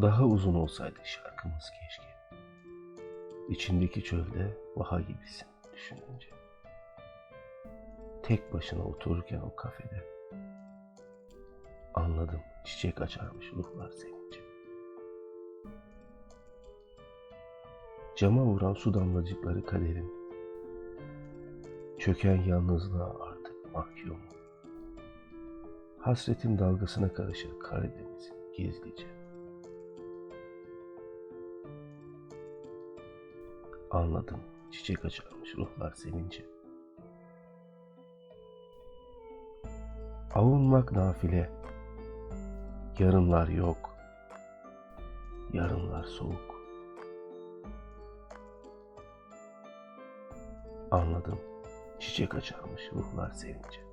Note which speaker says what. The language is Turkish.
Speaker 1: Daha uzun olsaydı şarkımız keşke. İçindeki çölde vaha gibisin düşününce. Tek başına otururken o kafede. Anladım çiçek açarmış ruhlar sevince. Cama vuran su damlacıkları kaderin. Çöken yalnızlığa artık mahkum. Hasretin dalgasına karışır Karadeniz'in gizlice. Anladım çiçek açarmış ruhlar sevince. Avunmak nafile. Yarınlar yok. Yarınlar soğuk. Anladım. Çiçek açarmış ruhlar sevince.